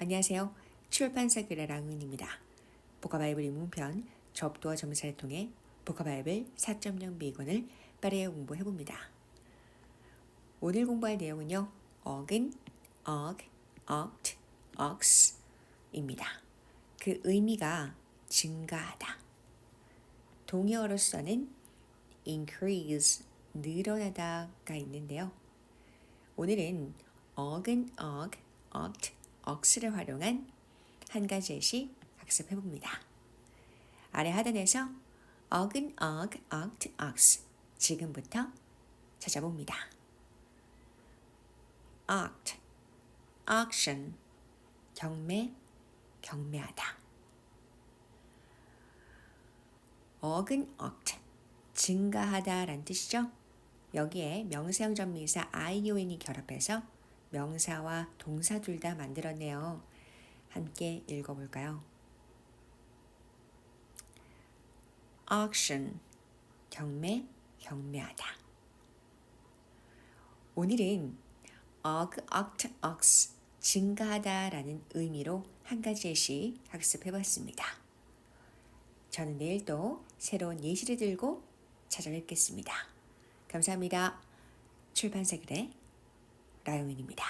안녕하세요. 출판사 글의 랑은입니다. 복화바이블 입문편 접두와 점사를 통해 복화바이블 4.0 미건을 빠르게 공부해봅니다. 오늘 공부할 내용은요. 어근, 억, 억트, 억스입니다. 그 의미가 증가하다. 동의어로서는 increase, 늘어나다가 있는데요. 오늘은 어근, 억, 억스를 활용한 한 가지 예시 학습해 봅니다. 아래 하단에서 어근, 억, 억트, 억스 지금부터 찾아봅니다. oct, auction, 경매, 경매하다. 어근, oct, 증가하다라는 뜻이죠. 여기에 명사형 전미사 ion이 결합해서 명사와 동사 둘 다 만들었네요. 함께 읽어볼까요? auction 경매 경매하다. 오늘은 억, oct, ox 증가하다라는 의미로 한 가지 예시 학습해봤습니다. 저는 내일 또 새로운 예시를 들고 찾아뵙겠습니다. 감사합니다. 출판사 글의 라용인입니다.